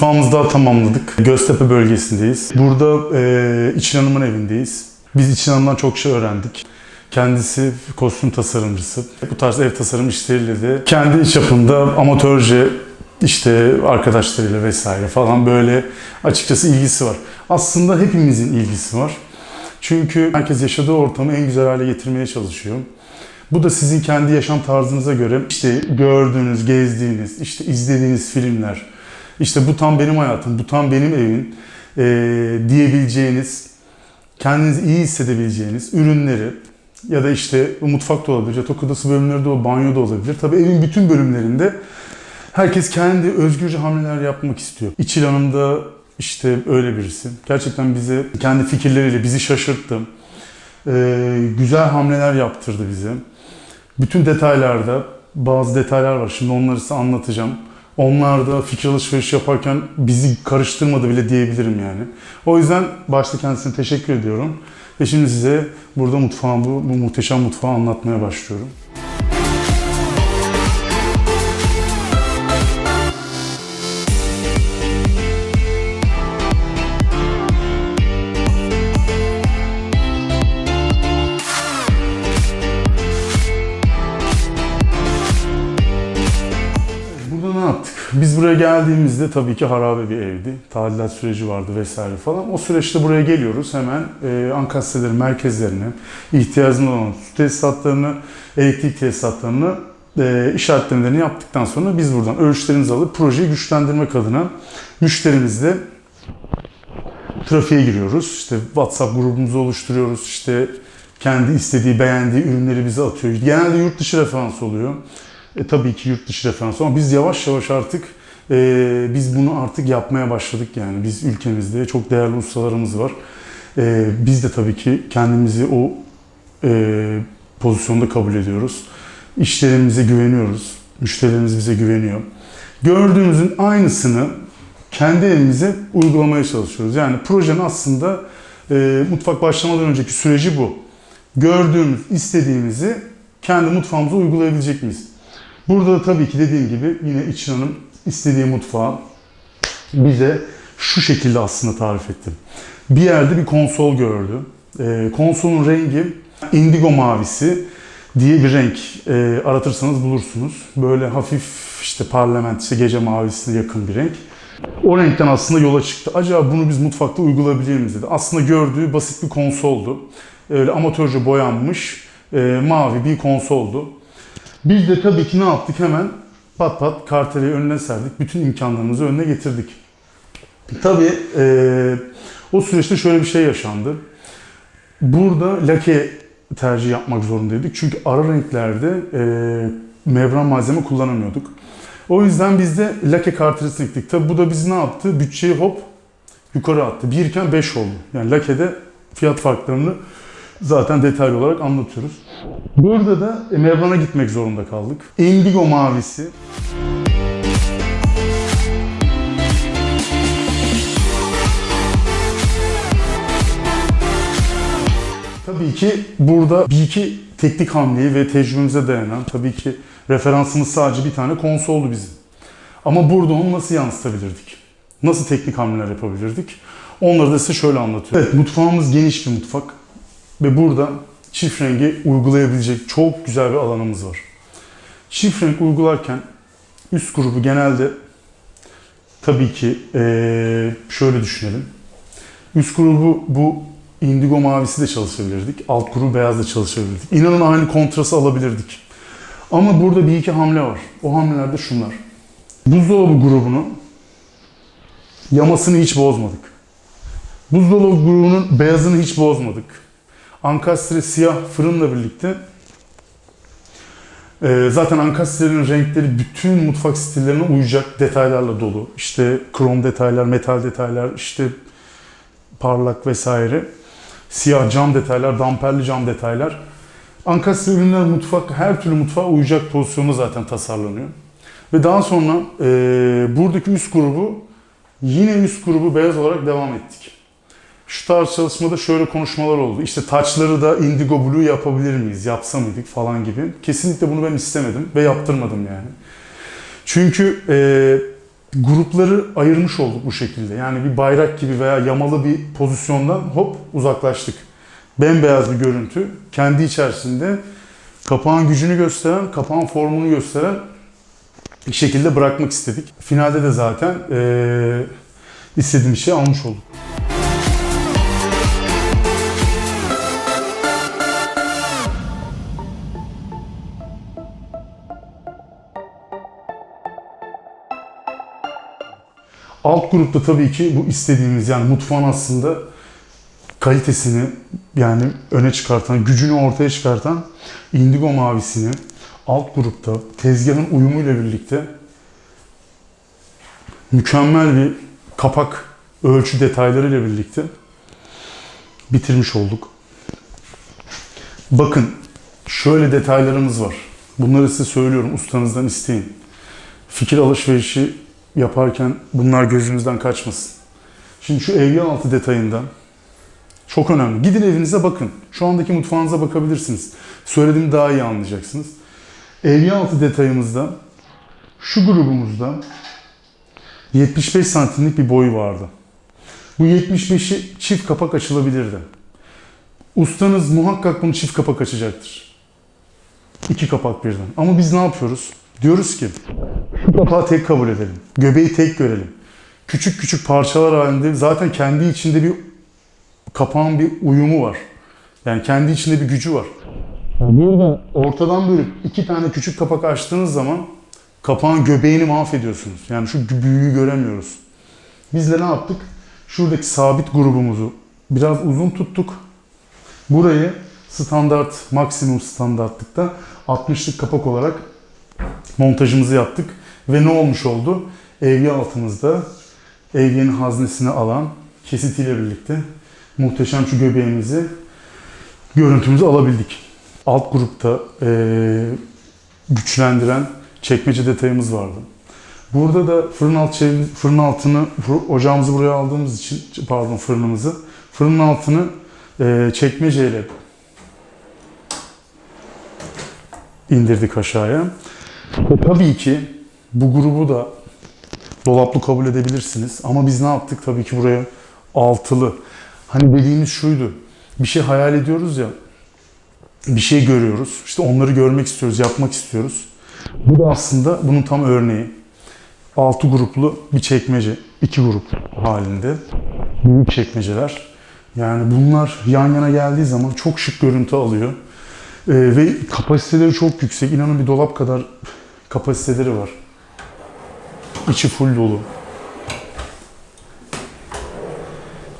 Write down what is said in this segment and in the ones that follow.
mutfağımızı daha tamamladık. Göztepe bölgesindeyiz. Burada e, İçin Hanım'ın evindeyiz. Biz İçin Hanım'dan çok şey öğrendik. Kendisi kostüm tasarımcısı. Bu tarz ev tasarım işleriyle de kendi çapında amatörce işte arkadaşlarıyla vesaire falan böyle açıkçası ilgisi var. Aslında hepimizin ilgisi var. Çünkü herkes yaşadığı ortamı en güzel hale getirmeye çalışıyor. Bu da sizin kendi yaşam tarzınıza göre işte gördüğünüz, gezdiğiniz, işte izlediğiniz filmler, işte bu tam benim hayatım, bu tam benim evim eee, diyebileceğiniz, kendinizi iyi hissedebileceğiniz ürünleri ya da işte mutfak da olabilir, yatak odası bölümleri olabilir, banyo da olabilir. Tabii evin bütün bölümlerinde herkes kendi özgürce hamleler yapmak istiyor. İçil Hanım da işte öyle birisi. Gerçekten bize kendi fikirleriyle bizi şaşırttı. Ee, güzel hamleler yaptırdı bize. Bütün detaylarda bazı detaylar var. Şimdi onları size anlatacağım. Onlar da fikir alışverişi yaparken bizi karıştırmadı bile diyebilirim yani. O yüzden başta kendisine teşekkür ediyorum. Ve şimdi size burada mutfağım bu, bu muhteşem mutfağı anlatmaya başlıyorum. Biz buraya geldiğimizde tabii ki harabe bir evdi. Tadilat süreci vardı vesaire falan. O süreçte buraya geliyoruz. Hemen e, ankastelerin merkezlerine, ihtiyacımız olan su tesisatlarını, elektrik tesisatlarını e, işaretlemelerini yaptıktan sonra biz buradan ölçülerimizi alıp projeyi güçlendirmek adına müşterimizle trafiğe giriyoruz. İşte WhatsApp grubumuzu oluşturuyoruz. İşte kendi istediği, beğendiği ürünleri bize atıyor. Genelde yurt dışı referans oluyor. E, tabii ki yurt dışı referans ama biz yavaş yavaş artık e, biz bunu artık yapmaya başladık yani. Biz ülkemizde çok değerli ustalarımız var. E, biz de tabii ki kendimizi o e, pozisyonda kabul ediyoruz. İşlerimize güveniyoruz. Müşterilerimiz bize güveniyor. Gördüğümüzün aynısını kendi evimize uygulamaya çalışıyoruz. Yani projenin aslında e, mutfak başlamadan önceki süreci bu. Gördüğümüz, istediğimizi kendi mutfağımıza uygulayabilecek miyiz? Burada da tabii ki dediğim gibi yine İçin Hanım istediği mutfağı bize şu şekilde aslında tarif etti. Bir yerde bir konsol gördü. E, konsolun rengi indigo mavisi diye bir renk e, aratırsanız bulursunuz. Böyle hafif işte parlament, işte gece mavisine yakın bir renk. O renkten aslında yola çıktı. Acaba bunu biz mutfakta uygulayabilir miyiz dedi. Aslında gördüğü basit bir konsoldu. Öyle amatörce boyanmış e, mavi bir konsoldu. Biz de tabii ki ne yaptık hemen pat pat karteli önüne serdik. Bütün imkanlarımızı önüne getirdik. Tabii e, o süreçte şöyle bir şey yaşandı. Burada lake tercih yapmak zorundaydık. Çünkü ara renklerde e, membran malzeme kullanamıyorduk. O yüzden biz de lake kartrisini ekledik. Tabii bu da bizi ne yaptı? Bütçeyi hop yukarı attı. 1 iken 5 oldu. Yani lake'de fiyat farklarını zaten detaylı olarak anlatıyoruz. Burada da Mevlan'a gitmek zorunda kaldık. Indigo mavisi. Tabii ki burada bir iki teknik hamleyi ve tecrübemize dayanan tabii ki referansımız sadece bir tane konsoldu bizim. Ama burada onu nasıl yansıtabilirdik? Nasıl teknik hamleler yapabilirdik? Onları da size şöyle anlatıyorum. Evet mutfağımız geniş bir mutfak ve burada çift rengi uygulayabilecek çok güzel bir alanımız var. Çift renk uygularken üst grubu genelde tabii ki şöyle düşünelim. Üst grubu bu indigo mavisi de çalışabilirdik. Alt grubu beyaz da çalışabilirdik. İnanın aynı kontrası alabilirdik. Ama burada bir iki hamle var. O hamleler de şunlar. Buzdolabı grubunu yamasını hiç bozmadık. Buzdolabı grubunun beyazını hiç bozmadık. Ankastre siyah fırınla birlikte e, zaten Ankastre'nin renkleri bütün mutfak stillerine uyacak detaylarla dolu. İşte krom detaylar, metal detaylar, işte parlak vesaire. Siyah cam detaylar, damperli cam detaylar. Ankastre ürünler mutfak, her türlü mutfağa uyacak pozisyonu zaten tasarlanıyor. Ve daha sonra e, buradaki üst grubu yine üst grubu beyaz olarak devam ettik. Şu tarz çalışmada şöyle konuşmalar oldu. İşte taçları da indigo blue yapabilir miyiz, yapsa mıydık falan gibi. Kesinlikle bunu ben istemedim ve yaptırmadım yani. Çünkü e, grupları ayırmış olduk bu şekilde. Yani bir bayrak gibi veya yamalı bir pozisyondan hop uzaklaştık. Bembeyaz bir görüntü. Kendi içerisinde kapağın gücünü gösteren, kapağın formunu gösteren bir şekilde bırakmak istedik. Finalde de zaten eee istediğimiz şeyi almış olduk. Alt grupta tabii ki bu istediğimiz yani mutfağın aslında kalitesini yani öne çıkartan, gücünü ortaya çıkartan indigo mavisini alt grupta tezgahın uyumuyla birlikte mükemmel bir kapak ölçü detaylarıyla birlikte bitirmiş olduk. Bakın şöyle detaylarımız var. Bunları size söylüyorum ustanızdan isteyin. Fikir alışverişi yaparken bunlar gözünüzden kaçmasın. Şimdi şu evye altı detayından çok önemli. Gidin evinize bakın. Şu andaki mutfağınıza bakabilirsiniz. Söylediğimi daha iyi anlayacaksınız. Evye altı detayımızda şu grubumuzda 75 santimlik bir boyu vardı. Bu 75'i çift kapak açılabilirdi. Ustanız muhakkak bunu çift kapak açacaktır. İki kapak birden. Ama biz ne yapıyoruz? Diyoruz ki şu kapağı tek kabul edelim. Göbeği tek görelim. Küçük küçük parçalar halinde zaten kendi içinde bir kapağın bir uyumu var. Yani kendi içinde bir gücü var. Burada ortadan böyle iki tane küçük kapak açtığınız zaman kapağın göbeğini mahvediyorsunuz. Yani şu büyüğü göremiyoruz. Biz de ne yaptık? Şuradaki sabit grubumuzu biraz uzun tuttuk. Burayı standart, maksimum standartlıkta 60'lık kapak olarak montajımızı yaptık. Ve ne olmuş oldu? Evye altımızda evyenin haznesini alan kesitiyle birlikte muhteşem şu göbeğimizi görüntümüzü alabildik. Alt grupta eee, güçlendiren çekmece detayımız vardı. Burada da fırın alt çevre- fırın altını ocağımızı buraya aldığımız için pardon fırınımızı fırının altını eee çekmeceyle indirdik aşağıya. Ve tabii ki bu grubu da dolaplı kabul edebilirsiniz. Ama biz ne yaptık? Tabii ki buraya altılı. Hani dediğimiz şuydu. Bir şey hayal ediyoruz ya. Bir şey görüyoruz. İşte onları görmek istiyoruz, yapmak istiyoruz. Bu da aslında bunun tam örneği. Altı gruplu bir çekmece. iki grup halinde. Büyük çekmeceler. Yani bunlar yan yana geldiği zaman çok şık görüntü alıyor. Ee, ve kapasiteleri çok yüksek. İnanın bir dolap kadar kapasiteleri var. İçi full dolu.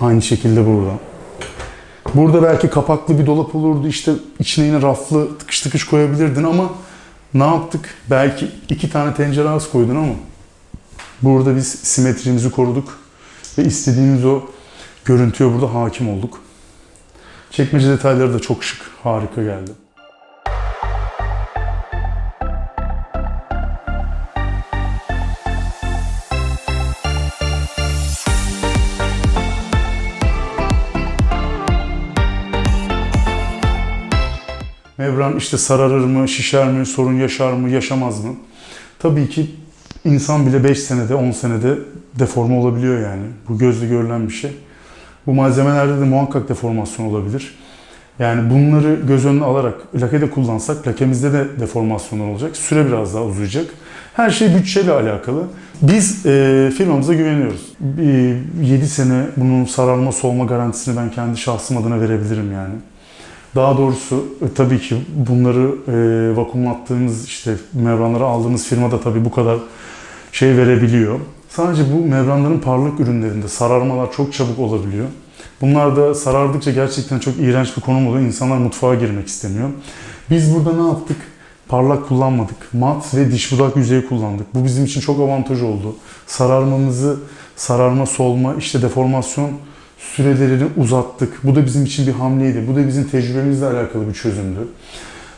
Aynı şekilde burada. Burada belki kapaklı bir dolap olurdu. İşte içine yine raflı tıkış tıkış koyabilirdin ama ne yaptık? Belki iki tane tencere az koydun ama burada biz simetrimizi koruduk ve istediğimiz o görüntüye burada hakim olduk. Çekmece detayları da çok şık, harika geldi. Membran işte sararır mı, şişer mi, sorun yaşar mı, yaşamaz mı? Tabii ki insan bile 5 senede, 10 senede deforme olabiliyor yani. Bu gözle görülen bir şey. Bu malzemelerde de muhakkak deformasyon olabilir. Yani bunları göz önüne alarak lake de kullansak lakemizde de deformasyonlar olacak. Süre biraz daha uzayacak. Her şey bütçeyle alakalı. Biz e, firmamıza güveniyoruz. Bir 7 sene bunun sararma solma garantisini ben kendi şahsım adına verebilirim yani. Daha doğrusu e, tabii ki bunları e, vakumlattığımız işte membranları aldığımız firma da tabii bu kadar şey verebiliyor. Sadece bu membranların parlak ürünlerinde sararmalar çok çabuk olabiliyor. Bunlar da sarardıkça gerçekten çok iğrenç bir konum oluyor. İnsanlar mutfağa girmek istemiyor. Biz burada ne yaptık? Parlak kullanmadık. Mat ve diş budak yüzeyi kullandık. Bu bizim için çok avantaj oldu. Sararmamızı, sararma, solma, işte deformasyon sürelerini uzattık. Bu da bizim için bir hamleydi. Bu da bizim tecrübemizle alakalı bir çözümdü.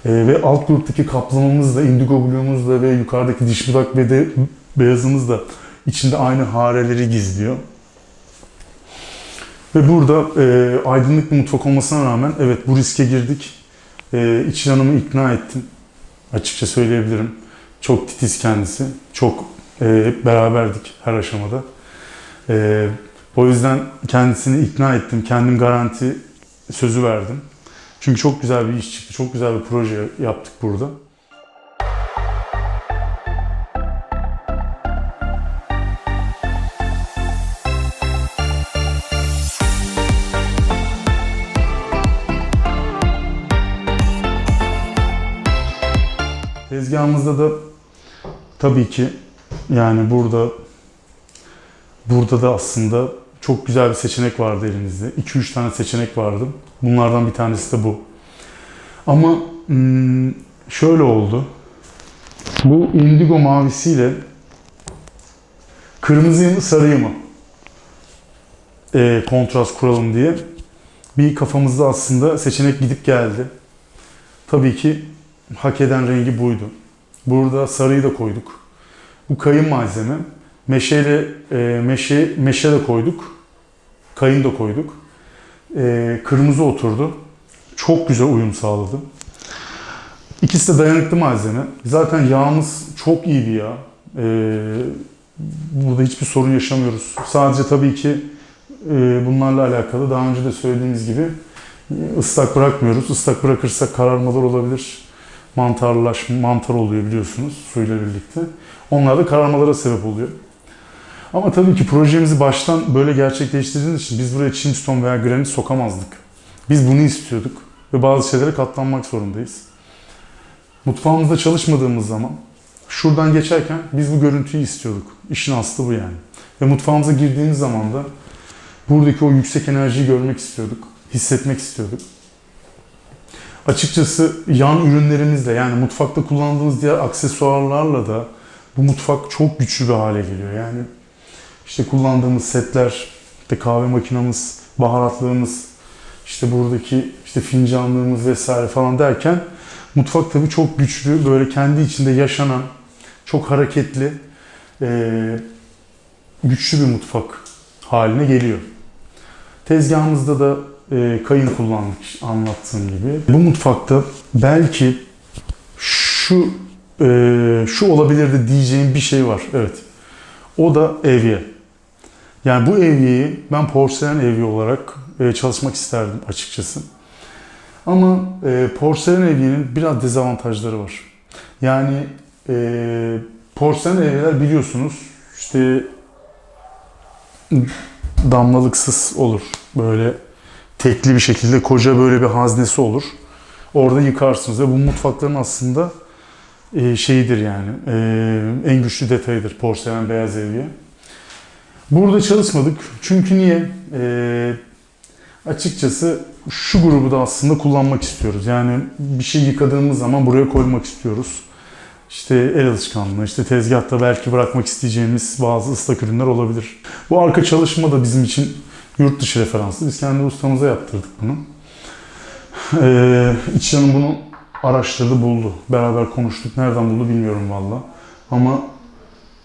Ee, ve alt gruptaki kaplamamız da, indigo blue'umuz da ve yukarıdaki diş budak ve de beyazımız da içinde aynı hareleri gizliyor. Ve burada e, aydınlık bir mutfak olmasına rağmen evet bu riske girdik. E, İçin Hanım'ı ikna ettim. Açıkça söyleyebilirim. Çok titiz kendisi. Çok E, hep beraberdik her aşamada. E, o yüzden kendisini ikna ettim. Kendim garanti sözü verdim. Çünkü çok güzel bir iş çıktı. Çok güzel bir proje yaptık burada. Tezgahımızda da tabii ki yani burada burada da aslında çok güzel bir seçenek vardı elimizde. 2-3 tane seçenek vardı. Bunlardan bir tanesi de bu. Ama hmm, şöyle oldu. Bu indigo mavisiyle kırmızıyı mı sarıyı mı e, kontrast kuralım diye bir kafamızda aslında seçenek gidip geldi. Tabii ki hak eden rengi buydu. Burada sarıyı da koyduk. Bu kayın malzeme. Meşeyle e, meşe meşe de koyduk. Kayın da koyduk. E, kırmızı oturdu. Çok güzel uyum sağladı. İkisi de dayanıklı malzeme. Zaten yağımız çok iyi bir yağ. E, burada hiçbir sorun yaşamıyoruz. Sadece tabii ki e, bunlarla alakalı daha önce de söylediğimiz gibi e, ıslak bırakmıyoruz. Islak bırakırsak kararmalar olabilir mantarlaş, mantar oluyor biliyorsunuz suyla birlikte. Onlar da kararmalara sebep oluyor. Ama tabii ki projemizi baştan böyle gerçekleştirdiğimiz için biz buraya Chimstone veya granit sokamazdık. Biz bunu istiyorduk ve bazı şeylere katlanmak zorundayız. Mutfağımızda çalışmadığımız zaman şuradan geçerken biz bu görüntüyü istiyorduk. İşin aslı bu yani. Ve mutfağımıza girdiğimiz zaman da buradaki o yüksek enerjiyi görmek istiyorduk, hissetmek istiyorduk. Açıkçası yan ürünlerimizle yani mutfakta kullandığımız diğer aksesuarlarla da bu mutfak çok güçlü bir hale geliyor. Yani işte kullandığımız setler, işte kahve makinamız, baharatlığımız, işte buradaki işte fincanlığımız vesaire falan derken mutfak tabii çok güçlü, böyle kendi içinde yaşanan, çok hareketli, güçlü bir mutfak haline geliyor. Tezgahımızda da kayın kullandık anlattığım gibi. Bu mutfakta belki şu şu olabilirdi diyeceğim bir şey var. Evet. O da evye. Yani bu evyeyi ben porselen evye olarak e, çalışmak isterdim açıkçası. Ama e, porselen evyenin biraz dezavantajları var. Yani e, porselen evyeler biliyorsunuz işte damlalıksız olur. Böyle tekli bir şekilde koca böyle bir haznesi olur. Orada yıkarsınız ve bu mutfakların aslında şeyidir yani en güçlü detayıdır porselen beyaz evye. Burada çalışmadık çünkü niye? E, açıkçası şu grubu da aslında kullanmak istiyoruz. Yani bir şey yıkadığımız zaman buraya koymak istiyoruz. İşte el alışkanlığı, işte tezgahta belki bırakmak isteyeceğimiz bazı ıslak ürünler olabilir. Bu arka çalışma da bizim için yurt dışı referanslı. Biz kendi ustamıza yaptırdık bunu. Ee, İç Hanım bunu araştırdı, buldu. Beraber konuştuk. Nereden buldu bilmiyorum valla. Ama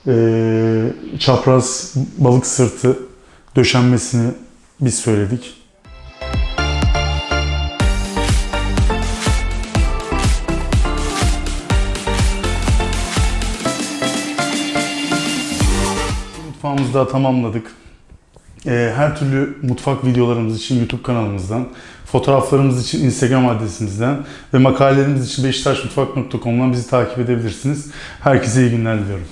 ee, çapraz balık sırtı döşenmesini biz söyledik. Mutfağımızı da tamamladık. Ee, Her türlü mutfak videolarımız için YouTube kanalımızdan, fotoğraflarımız için Instagram adresimizden ve makalelerimiz için beşiktaşmutfak.com'dan bizi takip edebilirsiniz. Herkese iyi günler diliyorum.